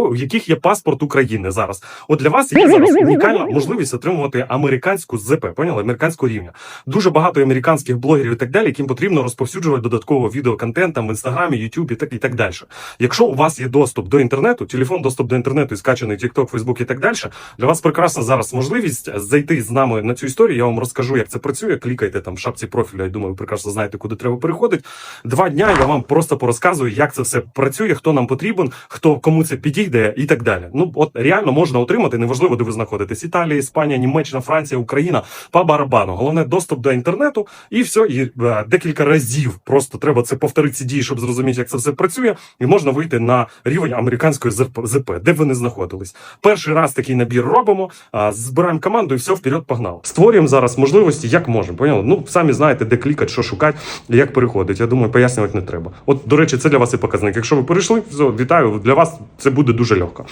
у яких є паспорт України зараз, от для вас є зараз унікальна можливість отримувати американську ЗП, поняли? Американського рівня. Дуже багато американських блогерів і так далі, яким потрібно розповсюджувати додатково відеоконтент там в інстаграмі, Ютуб і так і так далі. Якщо у вас є доступ до інтернету, телефон, доступ до інтернету і скачаний TikTok, Facebook і так далі, для вас прекрасна зараз можливість зайти з нами на цю історію. Я вам розкажу, як це працює. Клікайте там в шапці профіля. Я думаю, ви прекрасно знаєте, куди треба переходити. Два дня я вам просто порозказую, як це все працює, хто нам потрібен, хто кому це підійде і так далі. Ну от реально можна отримати, неважливо, де ви знаходитесь. Італія, Іспанія, Німеччина, Франція, Україна по барабану. Головне доступ до інтернету, і все. І е, декілька разів просто треба це повторити ці дії, щоб зрозуміти, як це все працює, і можна вийти на рівень американської ЗП, де б ви не знаходились. Перший раз такий набір робимо, збираємо команду і все вперед погнали. Створюємо зараз можливості, як можемо. Поняли? Ну самі знаєте, де клікати, що шукати, як переходити. Я думаю, пояснювати не треба. От, до речі, це для вас і показник. Якщо ви перейшли, все, вітаю. Для вас це буде дуже легко.